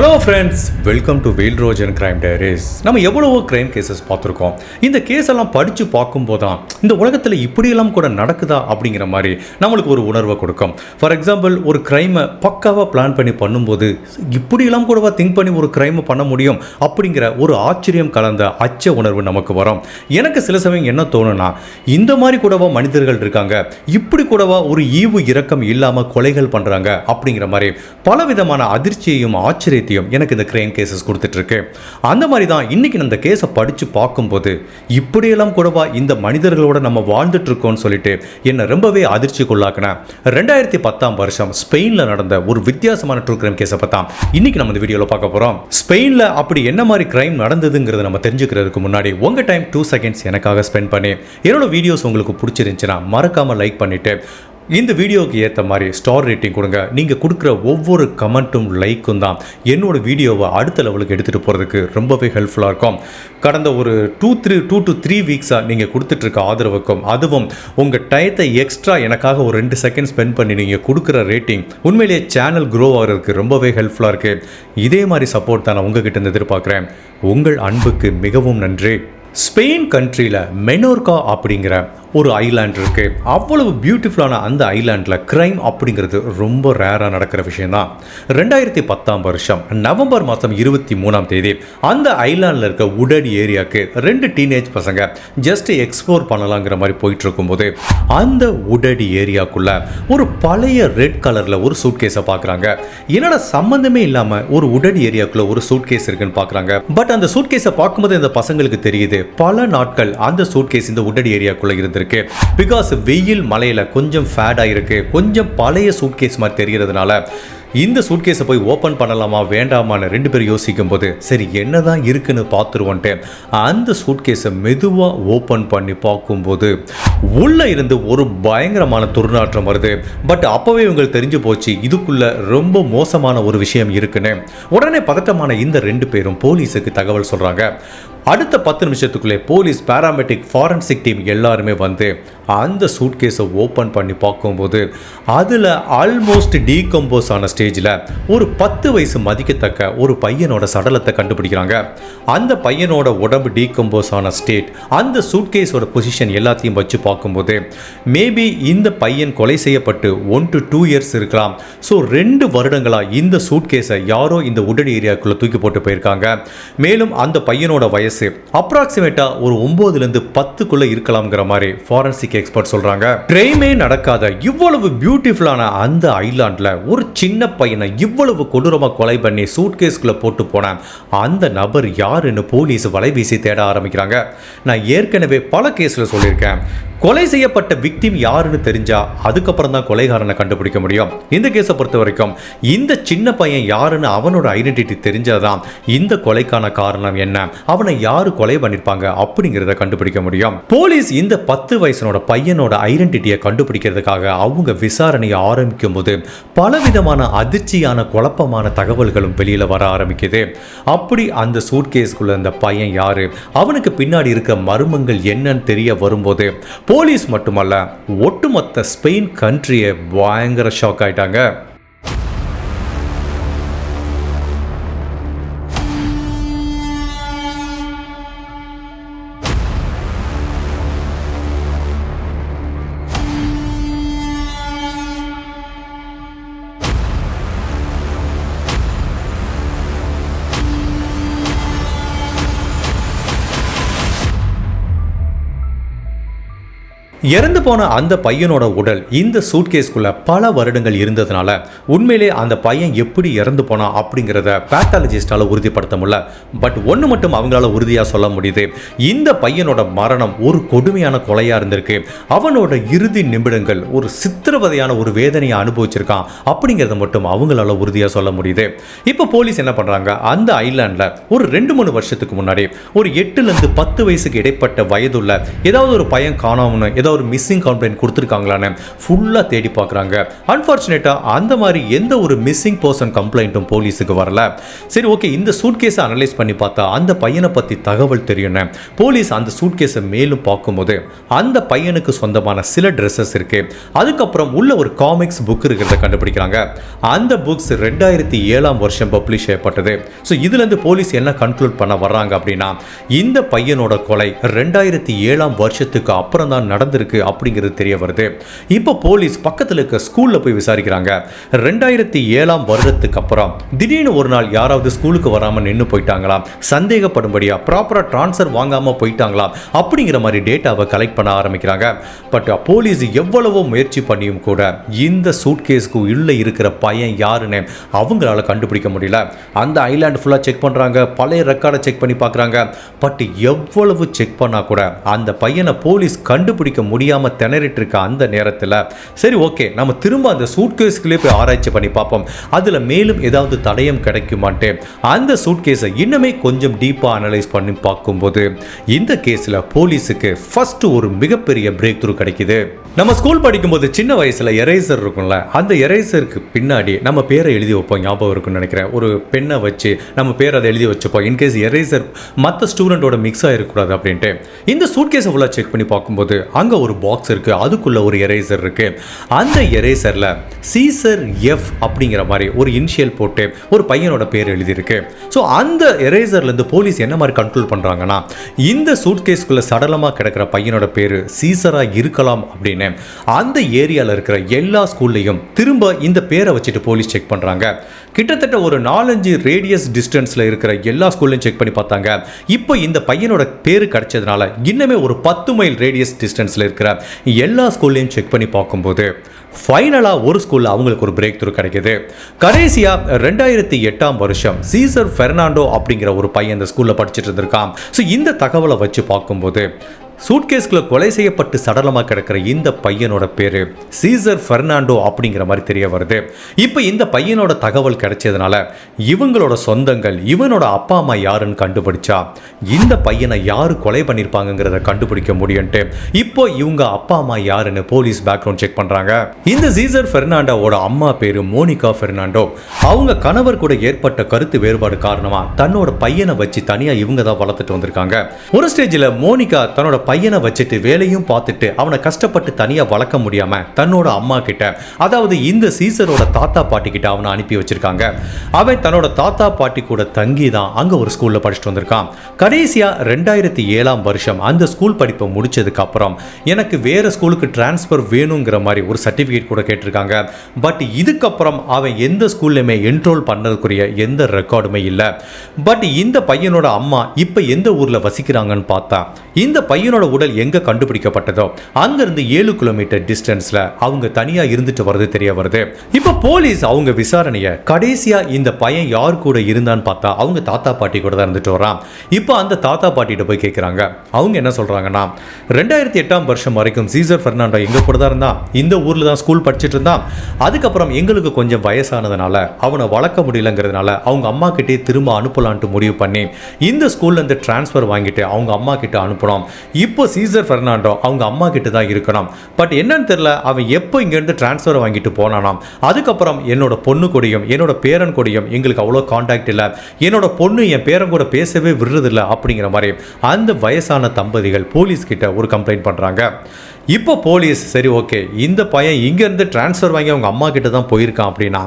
Hello friends welcome to வெயில் ரோஜ் and crime diaries நம்ம எவ்வளவோ கிரைம் கேசஸ் பார்த்துருக்கோம். இந்த கேஸ் எல்லாம் படித்து பார்க்கும்போது தான் இந்த உலகத்தில் இப்படியெல்லாம் கூட நடக்குதா அப்படிங்கிற மாதிரி நம்மளுக்கு ஒரு உணர்வை கொடுக்கும். ஃபார் எக்ஸாம்பிள் ஒரு க்ரைமை பக்காவாக பிளான் பண்ணி பண்ணும்போது இப்படியெல்லாம் கூடவா திங்க் பண்ணி ஒரு க்ரைமை பண்ண முடியும் அப்படிங்கிற ஒரு ஆச்சரியம் கலந்த அச்ச உணர்வு நமக்கு வரும். எனக்கு சில சமயம் என்ன தோணுனா இந்த மாதிரி கூடவா மனிதர்கள் இருக்காங்க இப்படி கூடவா ஒரு ஈவு இரக்கம் இல்லாமல் கொலைகள் பண்ணுறாங்க அப்படிங்கிற மாதிரி பல விதமான அதிர்ச்சியையும் ஆச்சரியத்தையும் எனக்கு இந்த கிரைம் கேசஸ் கொடுத்துட்ருக்கு அந்த மாதிரி தான் இன்னைக்கு நான் இந்த கேஸை படித்து பார்க்கும்போது இப்படியெல்லாம் கூடவா இந்த மனிதர்களோட நம்ம வாழ்ந்துட்டு இருக்கோம்னு சொல்லிட்டு என்னை ரொம்பவே அதிர்ச்சிக்குள்ளாக்கினேன். ரெண்டாயிரத்தி பத்தாம் வருஷம் ஸ்பெயினில் நடந்த ஒரு வித்தியாசமான ட்ரூ கிரைம் கேஸை பார்த்தா இன்றைக்கி நம்ம இந்த வீடியோவில் பார்க்க போகிறோம் ஸ்பெயினில் அப்படி என்ன மாதிரி கிரைம் நடந்ததுங்கிறத நம்ம தெரிஞ்சுக்கிறதுக்கு முன்னாடி உங்கள் டைம் டூ செகண்ட்ஸ் எனக்காக ஸ்பெண்ட் பண்ணி என்னோட வீடியோஸ் உங்களுக்கு பிடிச்சிருந்துச்சுன்னா மறக்காமல் லைக் பண்ணிவிட்டு இந்த வீடியோவுக்கு ஏற்ற மாதிரி ஸ்டார் ரேட்டிங் கொடுங்க. நீங்கள் கொடுக்குற ஒவ்வொரு கமெண்ட்டும் லைக்கும் தான். என்னோட வீடியோவை அடுத்த லெவலுக்கு எடுத்துகிட்டு போகிறதுக்கு ரொம்பவே ஹெல்ப்ஃபுல்லாக இருக்கும். கடந்த ஒரு two three two to three வீக்ஸாக நீங்கள் கொடுத்துட்ருக்க ஆதரவுக்கும் அதுவும் உங்கள் டயத்தை எக்ஸ்ட்ரா எனக்காக ஒரு ரெண்டு செகண்ட் ஸ்பெண்ட் பண்ணி நீங்கள் கொடுக்குற ரேட்டிங் உண்மையிலேயே சேனல் க்ரோ ஆகிறதுக்கு ரொம்பவே ஹெல்ப்ஃபுல்லாக இருக்குது இதே மாதிரி சப்போர்ட் தான் நான் உங்ககிட்ட இருந்து எதிர்பார்க்குறேன். உங்கள் அன்புக்கு மிகவும் நன்றி. ஸ்பெயின் கண்ட்ரியில் மெனோர்கா அப்படிங்கிற ஒரு ஐலாண்ட் இருக்கு. அவ்வளவு பியூட்டிஃபுல்லான அந்த ஐலாண்டில் கிரைம் அப்படிங்கிறது ரொம்ப ரேராக நடக்கிற விஷயம்தான். ரெண்டாயிரத்தி பத்தாம் வருஷம் நவம்பர் மாதம் இருபத்தி மூணாம் தேதி அந்த ஐலாண்டில் இருக்க உடட் ஏரியாவுக்கு ரெண்டு டீனேஜ் பசங்க ஜஸ்ட் எக்ஸ்ப்ளோர் பண்ணலாங்கிற மாதிரி போயிட்டு இருக்கும்போது அந்த உடடி ஏரியாக்குள்ள ஒரு பழைய ரெட் கலரில் ஒரு சூட்கேஸை பார்க்குறாங்க என்னடா சம்மந்தமே இல்லாமல் ஒரு உடடி ஏரியாக்குள்ள ஒரு சூட்கேஸ் இருக்குன்னு பார்க்குறாங்க பட் அந்த சூட்கேஸை பார்க்கும்போது இந்த பசங்களுக்கு தெரியுது பல நாட்கள் அந்த சூட்கேஸ் இந்த உடடி ஏரியாக்குள்ள இருந்திருக்கு பிகாஸ் வெயில் மலையில் கொஞ்சம் ஃபேடாக இருக்குது கொஞ்சம் பழைய சூட்கேஸ் மாதிரி தெரிகிறதுனால இந்த சூட்கேஸை போய் ஓப்பன் பண்ணலாமா வேண்டாமான்னு ரெண்டு பேரும் யோசிக்கும் போது சரி என்னதான் இருக்குன்னு பார்த்துருவோன்ட்டு அந்த சூட்கேஸை மெதுவாக ஓப்பன் பண்ணி பார்க்கும்போது உள்ளே இருந்து ஒரு பயங்கரமான துர்நாற்றம் வருது. பட் அப்போவே இவங்களுக்கு தெரிஞ்சு போச்சு இதுக்குள்ளே ரொம்ப மோசமான ஒரு விஷயம் இருக்குன்னு. உடனே பதட்டமான இந்த ரெண்டு பேரும் போலீஸுக்கு தகவல் சொல்கிறாங்க அடுத்த பத்து நிமிஷத்துக்குள்ளே போலீஸ் பேராமெட்டிக் ஃபாரன்சிக் டீம் எல்லாருமே வந்து அந்த சூட்கேஸை ஓப்பன் பண்ணி பார்க்கும்போது அதில் ஆல்மோஸ்ட் டீகம்போஸ் ஆன ஸ்டேஜில் ஒரு பத்து வயசு மதிக்கத்தக்க ஒரு பையனோட சடலத்தை கண்டுபிடிக்கிறாங்க. அந்த பையனோட உடம்பு டீகம்போஸ் ஆன ஸ்டேட் அந்த சூட்கேஸோட பொசிஷன் எல்லாத்தையும் வச்சு பார்க்கும்போது மேபி இந்த பையன் கொலை செய்யப்பட்டு ஒன் டு டூ இயர்ஸ் இருக்கலாம். ஸோ ரெண்டு வருடங்களாக இந்த சூட்கேஸை யாரோ இந்த உடல் ஏரியாக்குள்ளே தூக்கி போட்டு போயிருக்காங்க. மேலும் அந்த பையனோட வயசு அப்ராக்சிமேட்டாக ஒரு ஒம்போதுலேருந்து பத்துக்குள்ளே இருக்கலாம்ங்கிற மாதிரி ஃபாரன்சிக் எக்ஸ்பர்ட் சொல்கிறாங்க ட்ரெயிமே நடக்காத இவ்வளவு பியூட்டிஃபுல்லான அந்த ஐலாண்டில் ஒரு சின்ன பையனை இவ்வளவு கொடூரமாக கொலை பண்ணி சூட்கேஸ்குள்ளே போட்டு போன அந்த நபர் யாருன்னு போலீஸ் வலைவீசி தேட ஆரம்பிக்கிறாங்க. நான் ஏற்கனவே பல கேஸில் சொல்லியிருக்கேன். கொலை செய்யப்பட்ட விக்டிம் யாருன்னு தெரிஞ்சா அதுக்கப்புறம் தான் கொலைகாரனை கண்டுபிடிக்க முடியும். இந்த கேஸை பொறுத்த வரைக்கும் இந்த சின்ன பையன் யாருன்னு அவனோட ஐடென்டிட்டி தெரிஞ்சாதான் இந்த கொலைக்கான காரணம் என்ன? அவனை யார் கொலை பண்ணிருப்பாங்க அப்படிங்கிறத கண்டுபிடிக்க முடியும். போலீஸ் இந்த பத்து வயசனோட பையனோட ஐடென்டிட்டியை கண்டுபிடிக்கிறதுக்காக அவங்க விசாரணையை ஆரம்பிக்கும் போது பலவிதமான அதிர்ச்சியான குழப்பமான தகவல்களும் வெளியில் வர ஆரம்பிக்குது. அப்படி அந்த சூட்கேஸ்குள்ள அந்த பையன் யாரு? அவனுக்கு பின்னாடி இருக்க மர்மங்கள் என்னன்னு தெரிய வரும்போது போலீஸ் மட்டுமல்ல ஒட்டுமொத்த ஸ்பெயின் கண்ட்ரியை பயங்கர ஷாக் ஆயிட்டாங்க. இறந்து போன அந்த பையனோட உடல் இந்த சூட்கேஸ்குள்ள பல வருடங்கள் இருந்ததுனால உண்மையிலே அந்த பையன் எப்படி இறந்து போனா அப்படிங்கிறத பேத்தாலஜிஸ்டால உறுதிப்படுத்த முடியல. பட் ஒன்று மட்டும் அவங்களால உறுதியாக சொல்ல முடியுது. இந்த பையனோட மரணம் ஒரு கொடுமையான கொலையாக இருந்திருக்கு. அவனோட இறுதி நிமிடங்கள் ஒரு சித்திரவதையான ஒரு வேதனையை அனுபவிச்சிருக்கான் அப்படிங்கிறத மட்டும் அவங்களால உறுதியாக சொல்ல முடியுது. இப்போ போலீஸ் என்ன பண்ணுறாங்க அந்த ஐலாண்டில் ஒரு ரெண்டு மூணு வருஷத்துக்கு முன்னாடி ஒரு எட்டுலேருந்து பத்து வயசுக்கு இடைப்பட்ட வயதுள்ள ஏதாவது ஒரு பையன் காணாமனு ஏதோ ஏதாவது ஒரு மிஸ்ஸிங் கம்ப்ளைண்ட் கொடுத்துருக்காங்களான்னு ஃபுல்லாக தேடி பார்க்குறாங்க. அன்ஃபார்ச்சுனேட்டாக அந்த மாதிரி எந்த ஒரு மிஸ்ஸிங் பர்சன் கம்ப்ளைண்ட்டும் போலீஸுக்கு வரல. சரி ஓகே இந்த சூட்கேஸை அனலைஸ் பண்ணி பார்த்தா அந்த பையனை பற்றி தகவல் தெரியும்னு. போலீஸ் அந்த சூட்கேஸை மேலும் பார்க்கும்போது அந்த பையனுக்கு சொந்தமான சில ட்ரெஸ்ஸஸ் இருக்கு. அதுக்கப்புறம் உள்ள ஒரு காமிக்ஸ் புக் இருக்கிறத கண்டுபிடிக்கிறாங்க. அந்த புக்ஸ் ரெண்டாயிரத்தி ஏழாம் வருஷம் பப்ளிஷ் செய்யப்பட்டது. ஸோ இதுலேருந்து போலீஸ் என்ன கன்க்ளூட் பண்ண வர்றாங்க அப்படின்னா இந்த பையனோட கொலை ரெண்டாயிரத்தி ஏழாம் வருஷத்துக்கு அப்புறம் தான் நடந்திருக்கு அப்படிங்கிறது தெரிய வருது. இப்போ போலீஸ் பக்கத்தில் இருக்க ஸ்கூலில் போய் விசாரிக்கிறாங்க. ரெண்டாயிரத்தி ஏழாம் வருடத்துக்கு அப்புறம் திடீர்னு ஒரு நாள் யாராவது ஸ்கூலுக்கு வராமல் நின்று போயிட்டாங்களா? சந்தேகப்படும்படியா ப்ராப்பராக ட்ரான்ஸ்ஃபர் வாங்காமல் போயிட்டாங்களா? அப்படிங்கிற மாதிரி டேட்டாவை கலெக்ட் பண்ண ஆரம்பிக்கிறாங்க. பட் போலீஸ் எவ்வளவோ முயற்சி பண்ணியும் கூட இந்த சூட்கேஸ்க்கு உள்ளே இருக்கிற பையன் யாருன்னு அவங்களால கண்டுபிடிக்க முடியல. அந்த ஐலாண்ட் ஃபுல்லாக செக் பண்ணுறாங்க பழைய ரெக்கார்டை செக் பண்ணி பார்க்குறாங்க. பட் எவ்வளவு செக் பண்ணால் கூட அந்த பையனை போலீஸ் கண்டுபிடிக்க முடியாமல் திணறிட்டு இருக்க அந்த நேரத்தில் சரி ஓகே நம்ம திரும்ப அந்த சூட்கேஸ்க்குள்ளே போய் ஆராய்ச்சி பண்ணி பார்ப்போம். அதில் மேலும் ஏதாவது தடயம் கிடைக்குமான்ட்டு அந்த சூட்கேஸை இன்னுமே கொஞ்சம் டீப்பாக அனலைஸ் பண்ணி பார்க்கும்போது இந்த கேஸில் போலீஸுக்கு ஃபர்ஸ்ட் ஒரு மிகப்பெரிய பிரேக் த்ரூ கிடைக்குது. நம்ம ஸ்கூல் படிக்கும்போது சின்ன வயசில் எரேசர் இருக்கும்ல அந்த எரேசருக்கு பின்னாடி நம்ம பேரை எழுதி வைப்போம் ஞாபகம் இருக்குன்னு நினைக்கிறேன். ஒரு பெண்ணை வச்சு நம்ம பேர் அதை எழுதி வச்சுப்போம் இன்கேஸ் எரேசர் மற்ற ஸ்டூடெண்ட்டோட மிக்ஸ் ஆகிருக்கூடாது அப்படின்ட்டு. இந்த சூட்கேஸை ஃபுல்லாக செக் பண்ணி பார்க்கும்போது அங்கே ஒரு பாக்ஸ் இருக்குது அதுக்குள்ளே ஒரு எரேசர் இருக்குது அந்த எரேசரில் சீசர் எஃப் அப்படிங்கிற மாதிரி ஒரு இனிஷியல் போட்டு ஒரு பையனோட பேர் எழுதியிருக்கு. ஸோ அந்த எரேசர்லேருந்து போலீஸ் என்ன மாதிரி கண்ட்ரோல் பண்ணுறாங்கன்னா இந்த சூட்கேஸ்க்குள்ளே சடலமாக கிடக்கிற பையனோட பேர் சீசராக இருக்கலாம் அப்படின்னு அந்த ஏரியாவில் இருக்கிற எல்லா ஸ்கூல்லையும் திரும்ப இந்த பேரை வச்சுட்டு போலீஸ் செக் பண்ணுறாங்க கிட்டத்தட்ட ஒரு நாலஞ்சு ரேடியஸ் டிஸ்டன்ஸில் இருக்கிற எல்லா ஸ்கூல்லையும் செக் பண்ணி பார்த்தாங்க. இப்போ இந்த பையனோட பேர் கிடைச்சதுனால இன்னுமே ஒரு பத்து மைல் ரேடியஸ் டிஸ்டன்ஸில் இருக்கிற எல்லா ஸ்கூல்லையும் செக் பண்ணி பார்க்கும்போது ஃபைனலாக ஒரு ஸ்கூலில் அவங்களுக்கு ஒரு பிரேக் த்ரூ கிடைக்குது. கடைசியாக ரெண்டாயிரத்தி எட்டாம் வருஷம் சீசர் ஃபெர்னாண்டோ அப்படிங்கிற ஒரு பையன் இந்த ஸ்கூலில் படிச்சுட்டு இருந்திருக்கான். ஸோ இந்த தகவலை வச்சு பார்க்கும்போது சூட்கேஸ்குள்ள கொலை செய்யப்பட்டு சடலமாக கிடக்கிற இந்த பையனோட பேர் சீசர் ஃபெர்னாண்டோ அப்படிங்கிற மாதிரி தெரிய வருது. இப்போ இந்த பையனோட தகவல் கிடைச்சதுனால இவங்களோட சொந்தங்கள் இவனோட அப்பா அம்மா யாருன்னு கண்டுபிடிச்சா இந்த பையனை யார் கொலை பண்ணியிருப்பாங்கங்கிறத கண்டுபிடிக்க முடியும்ட்டு இப்போ இவங்க அப்பா அம்மா யாருன்னு போலீஸ் பேக்ரவுண்ட் செக் பண்ணுறாங்க இந்த சீசர் ஃபெர்னாண்டோவோட அம்மா பேர் மோனிகா ஃபெர்னாண்டோ அவங்க கணவர் கூட ஏற்பட்ட கருத்து வேறுபாடு காரணமாக தன்னோட பையனை வச்சு தனியாக இவங்க தான் வளர்த்துட்டு வந்திருக்காங்க. ஒரு ஸ்டேஜில் மோனிகா தன்னோட பையனை வச்சுட்டு வேலையும் பார்த்துட்டு அவனை கஷ்டப்பட்டு தனியாக வளர்க்க முடியாமல் தன்னோட அம்மா கிட்ட அதாவது இந்த சீசரோட தாத்தா பாட்டி கிட்ட அவனை அனுப்பி வச்சிருக்காங்க. அவன் தன்னோட தாத்தா பாட்டி கூட தங்கி தான் அங்கே ஒரு ஸ்கூலில் படிச்சுட்டு வந்திருக்கான். கடைசியா ரெண்டாயிரத்தி ஏழாம் வருஷம் அந்த ஸ்கூல் படிப்பை முடிச்சதுக்கு அப்புறம் எனக்கு வேறு ஸ்கூலுக்கு டிரான்ஸ்ஃபர் வேணுங்கிற மாதிரி ஒரு சர்டிஃபிகேட் கூட கேட்டிருக்காங்க. பட் இதுக்கப்புறம் அவன் எந்த ஸ்கூல்லையுமே என்ரோல் பண்ணதுக்குரிய எந்த ரெக்கார்டுமே இல்லை. பட் இந்த பையனோட அம்மா இப்போ எந்த ஊரில் வசிக்கிறாங்கன்னு பார்த்தா இந்த பையனோட உடல் எங்கே கண்டுபிடிக்கப்பட்டதோ அங்கேருந்து ஏழு கிலோமீட்டர் டிஸ்டன்ஸில் அவங்க தனியாக இருந்துட்டு வர்றது தெரிய வருது. இப்போ போலீஸ் அவங்க விசாரணையை கடைசியாக இந்த பையன் யார் கூட இருந்தான்னு பார்த்தா அவங்க தாத்தா பாட்டி கூட தான் இருந்துட்டு வரான் இப்போ அந்த தாத்தா பாட்டிகிட்ட போய் கேட்குறாங்க அவங்க என்ன சொல்கிறாங்கன்னா ரெண்டாயிரத்தி எட்டாம் வருஷம் வரைக்கும் சீசர் ஃபெர்னாண்டோ எங்கள் கூட தான் இருந்தான்? இந்த ஊரில் தான் ஸ்கூல் படிச்சுட்டு இருந்தான். அதுக்கப்புறம் எங்களுக்கு கொஞ்சம் வயசானதுனால அவனை வளர்க்க முடியலங்கிறதுனால அவங்க அம்மா கிட்டே திரும்ப அனுப்பலான்ட்டு முடிவு பண்ணி இந்த ஸ்கூல்லேருந்து டிரான்ஸ்ஃபர் வாங்கிட்டு அவங்க அம்மா கிட்ட அனுப்பினோம். இப்போ சீசர் ஃபெர்னாண்டோ அவங்க அம்மா கிட்ட தான் இருக்கணும். பட் என்னன்னு தெரியல அவன் எப்போ இங்கேருந்து ட்ரான்ஸ்ஃபர் வாங்கிட்டு போனானாம். அதுக்கப்புறம் என்னோட பொண்ணு கூடயும் என்னோட பேரன் கூடயும் எங்களுக்கு அவ்வளோ காண்டாக்ட் இல்லை. என்னோட பொண்ணு என் பேரன் கூட பேசவே விடுறதில்ல அப்படிங்கிற மாதிரி அந்த வயசான தம்பதிகள் போலீஸ் கிட்ட ஒரு கம்ப்ளைண்ட் பண்ணுறாங்க இப்போ போலீஸ் சரி ஓகே இந்த பையன் இங்கேருந்து ட்ரான்ஸ்ஃபர் வாங்கி அவங்க அம்மா கிட்ட தான் போயிருக்கான் அப்படின்னா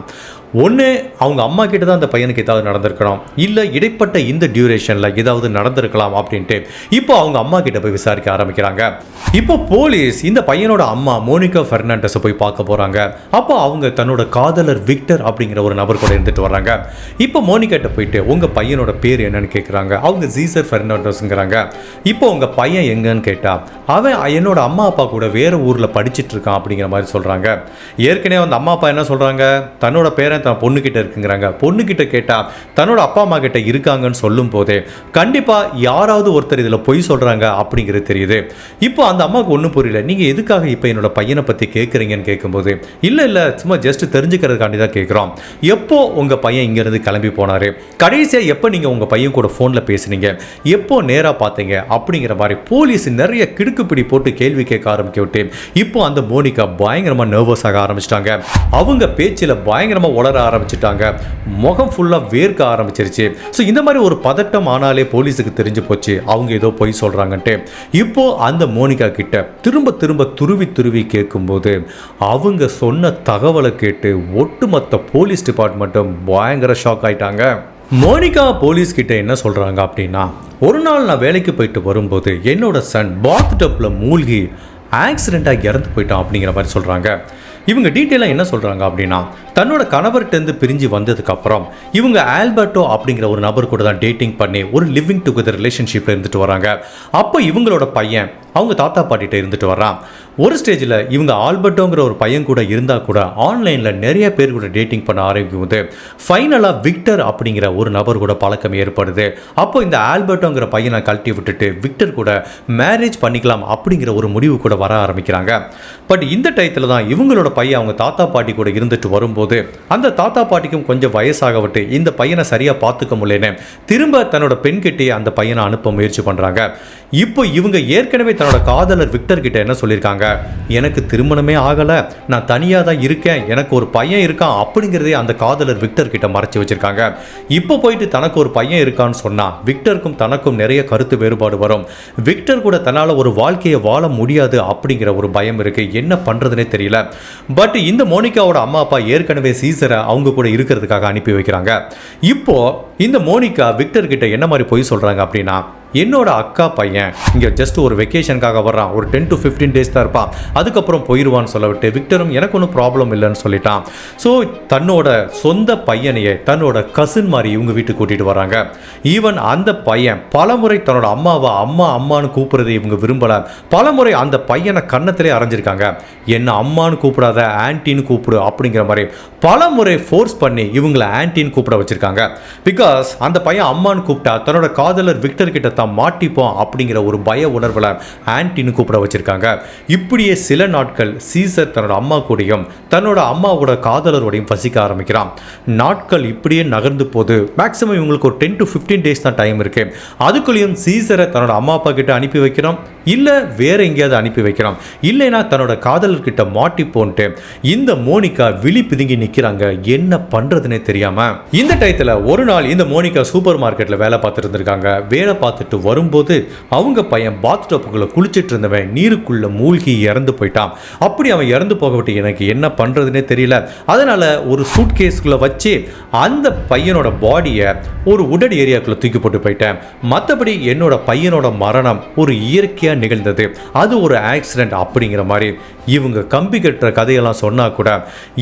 ஒன்று அவங்க அம்மா கிட்ட தான் அந்த பையனுக்கு ஏதாவது நடந்திருக்கணும் இல்லை இடைப்பட்ட இந்த டியூரேஷனில் ஏதாவது நடந்திருக்கலாம் அப்படின்ட்டு இப்போ அவங்க அம்மா கிட்ட போய் விசாரிக்க ஆரம்பிக்கிறாங்க. இப்போ போலீஸ் இந்த பையனோட அம்மா மோனிகா ஃபெர்னாண்டஸை போய் பார்க்க போகிறாங்க அப்போ அவங்க தன்னோட காதலர் விக்டர் அப்படிங்கிற ஒரு நபர் கூட இருந்துட்டு வர்றாங்க. இப்போ மோனிகாட்ட போயிட்டு உங்கள் பையனோட பேர் என்னன்னு கேட்குறாங்க அவங்க ஜீசர் ஃபெர்னாண்டஸ்ங்கிறாங்க இப்போ உங்கள் பையன் எங்கன்னு கேட்டால் அவன் என்னோட அம்மா அப்பா கூட வேறு ஊரில் படிச்சிட்டு இருக்கான் அப்படிங்கிற மாதிரி சொல்கிறாங்க ஏற்கனவே அந்த அம்மா அப்பா என்ன சொல்கிறாங்க தன்னோட பேரன் தான் பொண்ணுக்கிட்ட இருக்குங்கிறாங்க. பொண்ணுக்கிட்ட கேட்டால் தன்னோட அப்பா அம்மா கிட்ட இருக்காங்கன்னு சொல்லும் போதே கண்டிப்பாக யாராவது ஒருத்தர் இதில் பொய் சொல்கிறாங்க அப்படிங்கிறது தெரியுது. இப்போ அந்த அம்மாவுக்கு ஒன்றும் புரியல. நீங்கள் எதுக்காக இப்போ என்னோட பையனை பற்றி கேட்குறீங்கன்னு கேட்கும்போது இல்லை இல்லை சும்மா ஜஸ்ட் தெரிஞ்சுக்கிறதுக்காண்டி தான் கேட்குறோம் எப்போ உங்கள் பையன் இங்கேருந்து கிளம்பி போனார்? கடைசியாக எப்போ நீங்கள் உங்கள் பையன் கூட ஃபோனில் பேசுனீங்க? எப்போ நேராக பார்த்தீங்க அப்படிங்கிற மாதிரி போலீஸ் நிறைய கிடுக்குப்பிடி போட்டு கேள்வி கேட்க ஆரம்பிக்க விட்டு இப்போ அந்த மோனிகா பயங்கரமாக நர்வஸ் ஆக ஆரம்பிச்சிட்டாங்க. அவங்க பேச்சில் பயங்கரமாக உளர ஆரம்பிச்சிட்டாங்க. முகம் ஃபுல்லாக வேர்க்க ஆரம்பிச்சிருச்சு. ஸோ இந்த மாதிரி ஒரு பதட்டம் ஆனாலே போலீஸுக்கு தெரிஞ்சு போச்சு. அவங்க ஏதோ பொய் சொல்கிறாங்கன்ட்டு இப்போ அந்த மோனிகா கிட்ட திரும்ப திரும்ப துருவி துருவி கேட்கும்போது அவங்க சொன்ன தகவலை கேட்டு ஒட்டுமொத்த போலீஸ் டிபார்ட்மெண்ட்டும் பயங்கர ஷாக் ஆயிட்டாங்க. மோனிகா போலீஸ் கிட்ட என்ன சொல்கிறாங்க அப்படின்னா ஒரு நாள் நான் வேலைக்கு போயிட்டு வரும்போது என்னோட சன் பாத் டப்பில் மூழ்கி ஆக்சிடெண்ட்டாக இறந்து போயிட்டான் அப்படிங்கிற மாதிரி சொல்கிறாங்க இவங்க டீட்டெயிலாக என்ன சொல்கிறாங்க அப்படின்னா தன்னோட கணவர்கிட்டருந்து பிரிஞ்சு வந்ததுக்கப்புறம் இவங்க ஆல்பர்ட்டோ அப்படிங்கிற ஒரு நபர் கூட தான் டேட்டிங் பண்ணி ஒரு லிவிங் டுகெதர் ரிலேஷன்ஷிப்பில் இருந்துட்டு வராங்க. அப்போ இவங்களோட பையன் அவங்க தாத்தா பாட்டிகிட்ட இருந்துட்டு வர்றான். ஒரு ஸ்டேஜில் இவங்க ஆல்பர்ட்டோங்கிற ஒரு பையன் கூட இருந்தால் கூட ஆன்லைனில் நிறைய பேர் கூட டேட்டிங் பண்ண ஆரம்பிக்கும் போது ஃபைனலாக விக்டர் அப்படிங்கிற ஒரு நபர் கூட பழக்கம் ஏற்படுது. அப்போ இந்த ஆல்பர்ட்டோங்கிற பையனை கழட்டி விட்டுட்டு விக்டர் கூட மேரேஜ் பண்ணிக்கலாம் அப்படிங்கிற ஒரு முடிவு கூட வர ஆரம்பிக்கிறாங்க. பட் இந்த டயத்தில் தான் இவங்களோட பையன் அவங்க தாத்தா பாட்டி கூட இருந்துட்டு வரும்போது அந்த தாத்தா பாட்டிக்கும் கொஞ்சம் வயசாக விட்டு இந்த பையனை சரியாக பார்த்துக்க முடியலன்னு திரும்ப தன்னோட பெண்கிட்டே அந்த பையனை அனுப்ப முயற்சி பண்ணுறாங்க இப்போ இவங்க ஏற்கனவே தன்னோட காதலர் விக்டர் கிட்ட என்ன சொல்லியிருக்காங்க? எனக்கு திருமணமே ஆகலை. நான் தனியாக தான் இருக்கேன். எனக்கு ஒரு பையன் இருக்கான் அப்படிங்கிறதே அந்த காதலர் விக்டர் கிட்ட மறைச்சி வச்சிருக்காங்க. இப்போ போயிட்டு தனக்கு ஒரு பையன் இருக்கான்னு சொன்னால் விக்டருக்கும் தனக்கும் நிறைய கருத்து வேறுபாடு வரும். விக்டர் கூட தன்னால் ஒரு வாழ்க்கையை வாழ முடியாது அப்படிங்கிற ஒரு பயம் இருக்குது என்ன பண்ணுறதுனே தெரியல. பட் இந்த மோனிகாவோட அம்மா அப்பா ஏற்கனவே சீசரை அவங்க கூட இருக்கிறதுக்காக அனுப்பி வைக்கிறாங்க. இப்போ இந்த மோனிகா விக்டர் கிட்ட என்ன மாதிரி பொய் சொல்கிறாங்க அப்படின்னா என்னோட அக்கா பையன் இங்கே ஜஸ்ட் ஒரு வெக்கேஷனுக்காக வர்றான். ஒரு டென் டு ஃபிஃப்டீன் டேஸ் தான் இருப்பான். அதுக்கப்புறம் போயிடுவான்னு சொல்லவிட்டு விக்டரும் எனக்கு ஒன்றும் ப்ராப்ளம் இல்லைன்னு சொல்லிட்டான். ஸோ தன்னோட சொந்த பையனையே தன்னோட கசின் மாதிரி இவங்க வீட்டுக்கு கூட்டிகிட்டு வராங்க ஈவன் அந்த பையன் பலமுறை தன்னோட அம்மாவை அம்மா அம்மான்னு கூப்பிடுறதை இவங்க விரும்பலை. பலமுறை அந்த பையனை கன்னத்திலே அரைஞ்சிருக்காங்க. என்ன அம்மான்னு கூப்பிடாத ஆன்டின்னு கூப்பிடு அப்படிங்கிற மாதிரி பலமுறை ஃபோர்ஸ் பண்ணி இவங்களை ஆன்டின்னு கூப்பிட வச்சிருக்காங்க. பிகாஸ் அந்த பையன் அம்மான்னு கூப்பிட்டா தன்னோட காதலர் விக்டர் கிட்ட தான் மாட்டிப்போம் அப்படிங்கிற ஒரு பய உணர்வில் ஆன்டின்னு கூப்பிட வச்சுருக்காங்க. இப்படியே சில நாட்கள் சீசர் தன்னோட அம்மா கூடயும் தன்னோட அம்மாவோட காதலரோடையும் பசிக்க ஆரம்பிக்கிறான். நாட்கள் இப்படியே நகர்ந்து போது மேக்ஸிமம் இவங்களுக்கு ஒரு டென் டு ஃபிஃப்டீன் டேஸ் தான் டைம் இருக்குது அதுக்குள்ளேயும் சீசரை தன்னோட அம்மா அப்பா கிட்ட அனுப்பி வைக்கிறோம் இல்லை வேற எங்கேயாவது அனுப்பி வைக்கலாம். இல்லைன்னா தன்னோட காதலர்கிட்ட மாட்டி போன்ட்டு இந்த மோனிகா விழி பிதுங்கி நிற்கிறாங்க என்ன பண்ணுறதுனே தெரியாம. இந்த டயத்தில் ஒரு நாள் இந்த மோனிகா சூப்பர் மார்க்கெட்டில் வேலை பார்த்துட்டு இருந்திருக்காங்க. வேலை பார்த்துட்டு வரும்போது அவங்க பையன் பாத் டப்புக்குள்ளே குளிச்சிட்டு இருந்தவன் நீருக்குள்ள மூழ்கி இறந்து போயிட்டான். அப்படி அவன் இறந்து போகவிட்டு எனக்கு என்ன பண்ணுறதுனே தெரியல. அதனால் ஒரு சூட் கேஸ்க்குள்ள வச்சு அந்த பையனோட பாடியை ஒரு உடல் ஏரியாக்குள்ளே தூக்கி போட்டு போயிட்டேன். மற்றபடி என்னோட பையனோட மரணம் ஒரு இயற்கையாக நிகழ்ந்தது. அது ஒரு ஆக்சிடென்ட் அப்படிங்கிற மாதிரி இவங்க கம்பி கட்டுற கதையெல்லாம் சொன்னால் கூட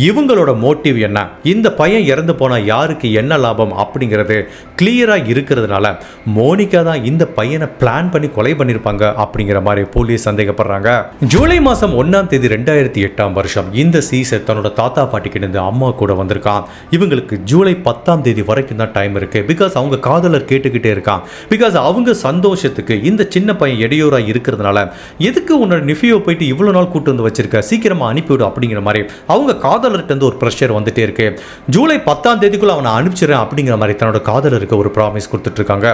இவங்களோட மோட்டிவ் என்ன? இந்த பையன் இறந்து போனால் யாருக்கு என்ன லாபம் அப்படிங்கிறது கிளியராக இருக்கிறதுனால மோனிகா தான் இந்த பையனை பிளான் பண்ணி கொலை பண்ணியிருப்பாங்க அப்படிங்கிற மாதிரி போலீஸ் சந்தேகப்படுறாங்க. ஜூலை மாதம் ஒன்றாம் தேதி ரெண்டாயிரத்தி எட்டாம் வருஷம் இந்த சீசர் தன்னோட தாத்தா பாட்டிக்கு அம்மா கூட வந்திருக்கான். இவங்களுக்கு ஜூலை பத்தாம் தேதி வரைக்கும் தான் டைம் இருக்குது பிகாஸ் அவங்க காதலர் கேட்டுக்கிட்டே இருக்கான். பிகாஸ் அவங்க சந்தோஷத்துக்கு இந்த சின்ன பையன் இடையூறாக இருக்கிறதுனால எதுக்கு உன்னோட நிஃபியோ போயிட்டு இவ்வளோ நாள் கூட்டு வந்து வச்சிருக்க சீக்கிரமா அனுப்பிவிடும் அப்படிங்கிற மாதிரி. அவங்க காதலர்கிட்ட இருந்து ஒரு ப்ரெஷர் வந்துட்டே இருக்கு. ஜூலை பத்தாம் தேதிக்குள்ள அவனை அனுப்பிச்சிடுறேன் அப்படிங்கிற மாதிரி தன்னோட காதலருக்கு ஒரு ப்ராமிஸ் கொடுத்துட்டு இருக்காங்க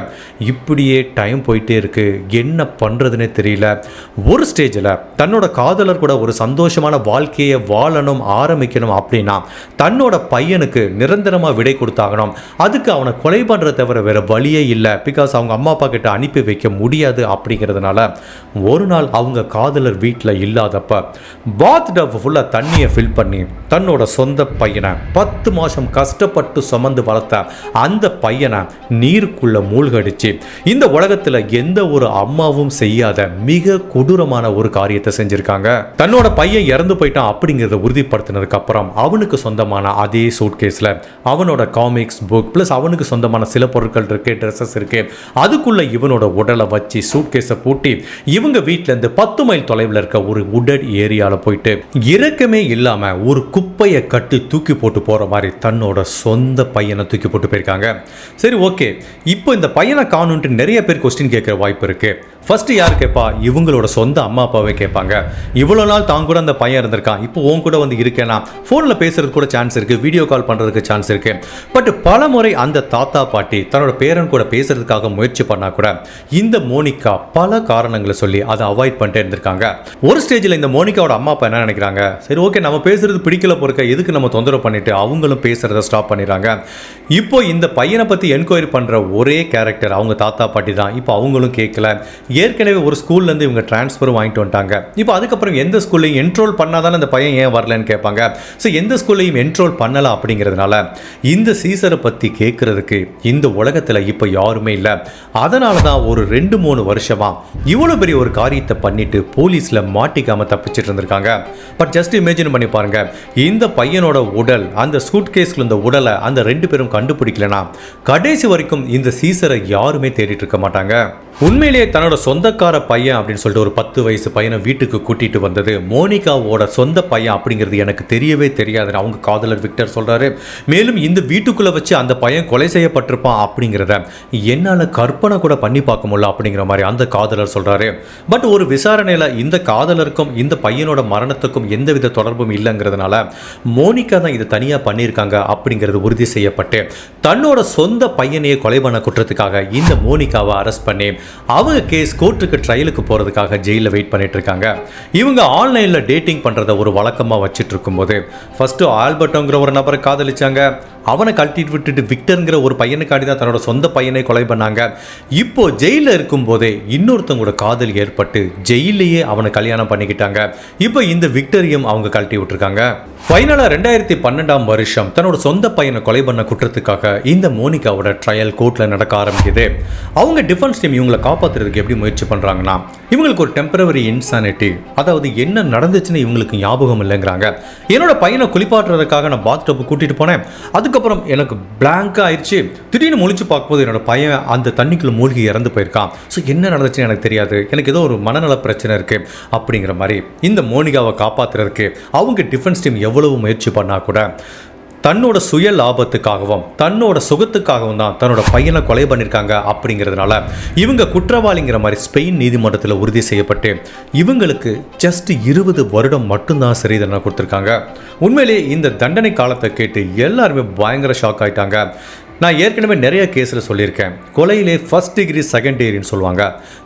இப்படியே டைம் போயிட்டே இருக்கு. என்ன பண்ணுறதுனே தெரியல. ஒரு ஸ்டேஜில் தன்னோட காதலர் கூட ஒரு சந்தோஷமான வாழ்க்கையை வாழணும் ஆரம்பிக்கணும் அப்படின்னா தன்னோட பையனுக்கு நிரந்தரமாக விடை கொடுத்தாகணும். அதுக்கு அவனை கொலை பண்ணுற தவிர வேற வழியே இல்லை. பிகாஸ் அவங்க அம்மா அப்பா கிட்ட அனுப்பி வைக்க முடியாது அப்படிங்கிறதுனால ஒரு நாள் அவங்க காதலர் வீட்டில் இல்லாதப்ப பாத் டவ் ஃபுல்லாக தண்ணியை ஃபில் பண்ணி தன்னோட சொந்த பையனை பத்து மாதம் கஷ்டப்பட்டு சுமந்து வளர்த்த அந்த பையனை நீருக்குள்ளே மூழ்கடிச்சு இந்த உலகத்தில் எந்த ஒரு அம்மாவும் செய்யாத மிக கொடூரமான ஒரு காரியத்தை செஞ்சுருக்காங்க. தன்னோட பையன் இறந்து போயிட்டான் அப்படிங்கிறத உறுதிப்படுத்தினதுக்கு அப்புறம் அவனுக்கு சொந்தமான அதே சூட்கேஸில் அவனோட காமிக்ஸ் புக் ப்ளஸ் அவனுக்கு சொந்தமான சில பொருட்கள் இருக்கு ட்ரெஸ்ஸஸ் இருக்கு. அதுக்குள்ளே இவனோட உடலை வச்சு சூட்கேஸை பூட்டி இவங்க வீட்டிலேருந்து பத்து மைல் தொலைவில் இருக்க ஒரு உடட் ஏரி ஏரியாவில் போயிட்டு இறக்கமே இல்லாம ஒரு குப்பையை கட்டி தூக்கி போட்டு போற மாதிரி தன்னோட சொந்த பையனை தூக்கி போட்டு போயிருக்காங்க. சரி ஓகே. இப்போ இந்த பையனை காணுன்ட்டு நிறைய பேர் கொஸ்டின் கேட்குற வாய்ப்பு இருக்கு. ஃபர்ஸ்ட் யார் கேட்பா இவங்களோட சொந்த அம்மா அப்பாவே கேட்பாங்க இவ்வளோ நாள் தான் கூட அந்த பையன் இருந்திருக்கான். இப்போ உன் கூட வந்து இருக்கேனா? ஃபோனில் பேசுறது கூட சான்ஸ் இருக்குது வீடியோ கால் பண்ணுறதுக்கு சான்ஸ் இருக்கு. பட் பல முறை அந்த தாத்தா பாட்டி தன்னோட பேரன் கூட பேசுறதுக்காக முயற்சி பண்ணா கூட இந்த மோனிகா பல காரணங்களை சொல்லி அதை அவாய்ட் பண்ணிட்டே இருந்திருக்காங்க. ஒரு ஸ்டேஜில் இந்த மோனிகாவோட அம்மா அப்பா என்ன நினைக்கிறாங்க? சரி ஓகே நம்ம பேசுறது பிடிக்கல பொறுக்க எதுக்கு நம்ம தொந்தரவு பண்ணிட்டு அவங்களும் பேசுறத ஸ்டாப் பண்ணிடுறாங்க? இப்போ இந்த பையனை பற்றி என்கொயரி பண்ணுற ஒரே கேரக்டர் அவங்க தாத்தா பாட்டி தான். இப்போ அவங்களும் கேட்கல ஏற்கனவே ஒரு ஸ்கூல்லேருந்து இவங்க ட்ரான்ஸ்ஃபர் வாங்கிட்டு வந்துட்டாங்க. இப்போ அதுக்கப்புறம் எந்த ஸ்கூல்லையும் என்ரோல் பண்ணாதானே அந்த பையன் ஏன் வரலன்னு கேட்பாங்க. ஸோ எந்த ஸ்கூல்லையும் என்ரோல் பண்ணலாம் அப்படிங்கிறதுனால இந்த சீசரை பற்றி கேட்குறதுக்கு இந்த உலகத்தில் இப்போ யாருமே இல்லை. அதனால தான் ஒரு ரெண்டு மூணு வருஷமா இவ்வளோ பெரிய ஒரு காரியத்தை பண்ணிட்டு போலீஸில் மாட்டிக்காமல் தப்பிச்சிட்டு இருந்திருக்காங்க. பட் ஜஸ்ட் இமேஜின் பண்ணி பாருங்க. இந்த பையனோட உடல் அந்த சூட் கேஸ்ல இந்த உடலை அந்த ரெண்டு பேரும் கண்டுபிடிக்கலனா கடைசி வரைக்கும் இந்த சீசரை யாருமே தேடிட்டு இருக்க மாட்டாங்க. உண்மையிலேயே தன்னோட சொந்தக்கார பையன் அப்படின்னு சொல்லிட்டு ஒரு பத்து வயசு பையனை வீட்டுக்கு கூட்டிட்டு வந்தது. மோனிகாவோட சொந்த பையன் அப்படிங்கிறது எனக்கு தெரியவே தெரியாது. அவங்க காதலர் விக்டர் சொல்றாரு. மேலும் இந்த வீட்டுக்குள்ள வச்சு அந்த பையன் கொலை செய்யப்பட்டிருப்பான் அப்படிங்கிறத என்னால் கற்பனை கூட பண்ணி பார்க்க முடியல அப்படிங்கிற மாதிரி அந்த காதலர் சொல்றாரு. பட் ஒரு விசாரணையில் இந்த காதலருக்கும் இந்த பையனோட மரணத்துக்கும் எந்தவித தொடர்பும் இல்லைங்கிறதுனால மோனிகா தான் இது தனியாக பண்ணியிருக்காங்க அப்படிங்கிறது உறுதி செய்யப்பட்டு தன்னோட சொந்த பையனையே கொலை பண்ண குற்றத்துக்காக இந்த மோனிகாவை அரெஸ்ட் பண்ணி அவங்க கேஸ் கோர்ட்டுக்கு ட்ரையலுக்கு போகிறதுக்காக ஜெயிலில் வெயிட் பண்ணிட்டு இருக்காங்க இவங்க ஆன்லைனில் டேட்டிங் பண்ணுறத ஒரு வழக்கமாக வச்சுட்டு இருக்கும்போது ஃபஸ்ட்டு ஆல்பர்ட்டோங்கிற ஒரு நபரை காதலிச்சாங்க. அவனை கழட்டிட்டு விட்டுட்டு விக்டருங்கிற ஒரு பையனுக்காண்டி தான் தன்னோட சொந்த பையனை கொலை பண்ணாங்க. இப்போ ஜெயிலில் இருக்கும்போதே இன்னொருத்தவங்களோட காதல் ஏற்பட்டு ஜெயிலையே அவனை கல்யாணம் பண்ணிக்கிட்டாங்க. இப்போ இந்த விக்டரியும் அவங்க கழட்டி விட்டுருக்காங்க. ஃபைனலாக ரெண்டாயிரத்தி பன்னெண்டாம் வருஷம் தன்னோட சொந்த பையனை கொலை பண்ண குற்றத்துக்காக இந்த மோனிகாவோட ட்ரையல் கோர்ட்டில் நடக்க ஆரம்பிக்குது. அவங்க டிஃபென்ஸ் டீம் இவங்களை காப்பாற்றுறதுக்கு எப்படி முயற்சி பண்ணுறாங்கன்னா இவங்களுக்கு ஒரு டெம்பரவரி இன்சானிட்டி அதாவது என்ன நடந்துச்சுன்னு இவங்களுக்கு ஞாபகம் இல்லைங்கிறாங்க. என்னோட பையனை குளிப்பாட்டுறதுக்காக நான் பாத் டப்பு கூட்டிட்டு போனேன். அதுக்கப்புறம் எனக்கு பிளாங்க் ஆயிடுச்சு. திடீர்னு முழிச்சு பார்க்கும்போது என்னோட பையன் அந்த தண்ணிக்குள்ள மூழ்கி இறந்து போயிருக்கான். ஸோ என்ன நடந்துச்சுன்னு எனக்கு தெரியாது. எனக்கு ஏதோ ஒரு மனநல பிரச்சனை இருக்கு. அப்படிங்கிற மாதிரி இந்த மோனிகாவை காப்பாத்துறதுக்கு அவங்க டிஃபென்ஸ் டீம் எவ்வளவு முயற்சி பண்ணால் கூட தன்னோட சுய லாபத்துக்காகவும் தன்னோட சுகத்துக்காகவும் தான் தன்னோட பையனை கொலை பண்ணியிருக்காங்க அப்படிங்கிறதுனால இவங்க குற்றவாளிங்கிற மாதிரி ஸ்பெயின் நீதிமன்றத்தில் உறுதி செய்யப்பட்டு இவங்களுக்கு ஜஸ்ட் இருபது வருடம் மட்டும்தான் சிறை தண்டனை கொடுத்துருக்காங்க. உண்மையிலேயே இந்த தண்டனை காலத்தை கேட்டு எல்லாருமே பயங்கர ஷாக் ஆயிட்டாங்க. நான் ஏற்கனவே நிறைய கேஸில் சொல்லியிருக்கேன். கொலையிலே ஃபர்ஸ்ட் டிகிரி செகண்ட் டிகிரின்னு சொல்லுவாங்க.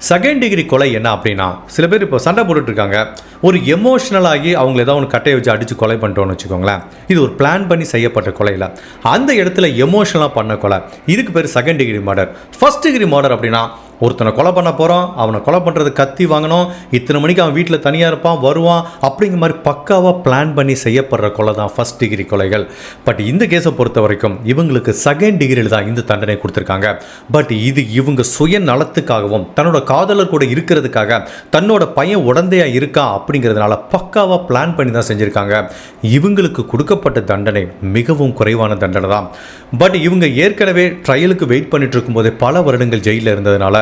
செகண்ட் டிகிரி கொலை என்ன அப்படின்னா சில பேர் இப்போ சண்டை போட்டுட்ருக்காங்க. ஒரு எமோஷ்னலாகி அவங்கள ஏதாவது ஒன்று கட்டையை வச்சு அடித்து கொலை பண்ணுறோன்னு வச்சுக்கோங்களேன். இது ஒரு பிளான் பண்ணி செய்யப்பட்ட கொலையில். அந்த இடத்துல எமோஷனலாக பண்ண கொலை. இதுக்கு பேர் second degree murder first degree murder அப்படின்னா ஒருத்தனை கொலை பண்ண போகிறோம் அவனை கொலை பண்ணுறது கத்தி வாங்கணும் இத்தனை மணிக்கு அவன் வீட்டில் தனியாக இருப்பான் வருவான் அப்படிங்கிற மாதிரி பக்காவாக பிளான் பண்ணி செய்யப்படுற கொலை தான் ஃபர்ஸ்ட் டிகிரி கொலைகள். பட் இந்த கேஸை பொறுத்த வரைக்கும் இவங்களுக்கு செகண்ட் டிகிரியில் தான் இந்த தண்டனை கொடுத்துருக்காங்க. பட் இது இவங்க சுய நலத்துக்காகவும் தன்னோட காதலர் கூட இருக்கிறதுக்காக தன்னோட பையன் உடந்தையாக இருக்கான் அப்படிங்கிறதுனால பக்காவாக பிளான் பண்ணி தான் செஞ்சுருக்காங்க. இவங்களுக்கு கொடுக்கப்பட்ட தண்டனை மிகவும் குறைவான தண்டனை தான். பட் இவங்க ஏற்கனவே ட்ரையலுக்கு வெயிட் பண்ணிட்டு இருக்கும்போதே பல வருடங்கள் ஜெயிலில் இருந்ததுனால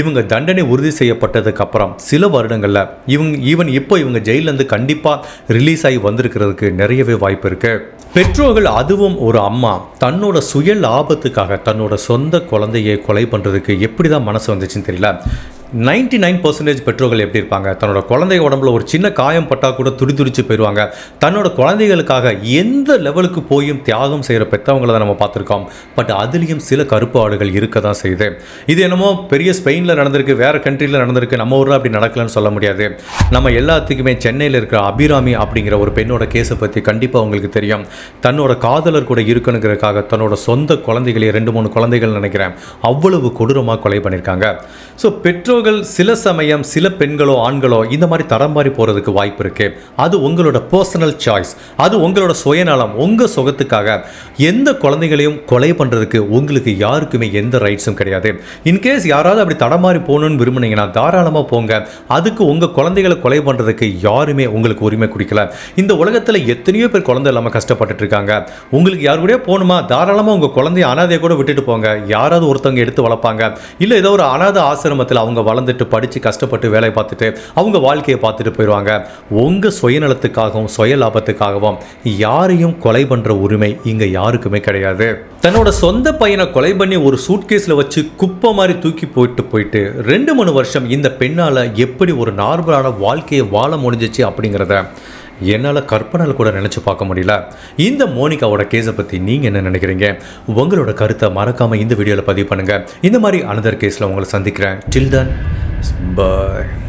இவங்க தண்டனை உறுதி செய்யப்பட்டதுக்கு அப்புறம் சில வருடங்களில் இவங்க ஈவன் இப்போ இவங்க ஜெயிலேருந்து கண்டிப்பாக ரிலீஸ் ஆகி வந்திருக்கிறதுக்கு நிறையவே வாய்ப்பு இருக்கு. பெற்றோர்கள் அதுவும் ஒரு அம்மா தன்னோட சுய லாபத்துக்காக தன்னோட சொந்த குழந்தையை கொலை பண்ணுறதுக்கு எப்படி தான் மனசு வந்துச்சுன்னு தெரியல. நைன்டி நைன் பர்சன்டேஜ் பெற்றோர்கள் எப்படி இருப்பாங்க? தன்னோட குழந்தை உடம்புல ஒரு சின்ன காயம் பட்டால் கூட துடி துடிச்சு போயிடுவாங்க. தன்னோட குழந்தைகளுக்காக எந்த லெவலுக்கு போயும் தியாகம் செய்கிற பெற்றவங்களை தான் நம்ம பார்த்துருக்கோம். பட் அதுலேயும் சில கருப்பு ஆடுகள் இருக்க தான் செய்யுது. இது என்னமோ பெரிய ஸ்பெயினில் நடந்திருக்கு வேறு கண்ட்ரியில் நடந்திருக்கு. நம்ம ஊரில் அப்படி நடக்கலன்னு சொல்ல முடியாது. நம்ம எல்லாத்துக்குமே சென்னையில் இருக்கிற அபிராமி அப்படிங்கிற ஒரு பெண்ணோட கேஸை பற்றி கண்டிப்பாக உங்களுக்கு தெரியும். தன்னோட காதலர் கூட இருக்கணுங்கிறதுக்காக தன்னோட சொந்த குழந்தைகளை ரெண்டு மூணு குழந்தைகள் நினைக்கிறேன் அவ்வளவு கொடூரமாக கொலை பண்ணியிருக்காங்க ஸோ பெற்றோர்கள் சில சமயம் சில பெண்களோ ஆண்களோ இந்த மாதிரி தரம் மாறி போகிறதுக்கு வாய்ப்பு இருக்குது அது உங்களோட பர்சனல் சாய்ஸ் அது உங்களோட சுயநலம் உங்கள் சுகத்துக்காக. எந்த குழந்தைகளையும் கொலை பண்ணுறதுக்கு உங்களுக்கு யாருக்குமே எந்த ரைட்ஸும் கிடையாது. இன்கேஸ் யாராவது அப்படி தடம் மாறி போகணும்னு விரும்புனீங்கன்னா தாராளமாக போங்க. அதுக்கு உங்கள் குழந்தைகளை கொலை பண்ணுறதுக்கு யாருமே உங்களுக்கு உரிமை கொடுக்கல. இந்த உலகத்தில் எத்தனையோ பேர் குழந்தை இல்லாமல் கஷ்டப்பட்டுட்டு இருக்காங்க. உங்களுக்கு யார் கூட போகணுமா? தாராளமாக உங்கள் குழந்தைய அனாதையை கூட விட்டுட்டு போங்க. யாராவது ஒருத்தவங்க எடுத்து வளர்ப்பாங்க. இல்லை ஏதோ ஒரு அனாத ஆசிரமத்தில் அவங்க வளர்ந்துட்டு படித்து கஷ்டப்பட்டு வேலை பார்த்துட்டு அவங்க வாழ்க்கையை பார்த்துட்டு போயிடுவாங்க. உங்கள் சுயநலத்துக்காகவும் சுய லாபத்துக்காகவும் யாரையும் கொலை பண்ணுற உரிமை இங்கே யாருக்குமே கிடையாது. தன்னோட சொந்த பையனை கொலை பண்ணி ஒரு சூட்கேஸில் வச்சு குப்பை மாதிரி தூக்கி போயிட்டு போயிட்டு ரெண்டு மூணு வருஷம் இந்த பெண்ணால் எப்படி ஒரு நார்மலான வாழ்க்கையை வாழ முடிஞ்சிச்சு அப்படிங்கிறத என்னால் கற்பனையில் கூட நினச்சி பார்க்க முடியல. இந்த மோனிகாவோட கேஸை பற்றி நீங்கள் என்ன நினைக்கிறீங்க? உங்களோட கருத்தை மறக்காமல் இந்த வீடியோவில் பதிவு பண்ணுங்கள் இந்த மாதிரி அனதர் கேஸில் உங்களை சந்திக்கிறேன். டில் தன் பாய்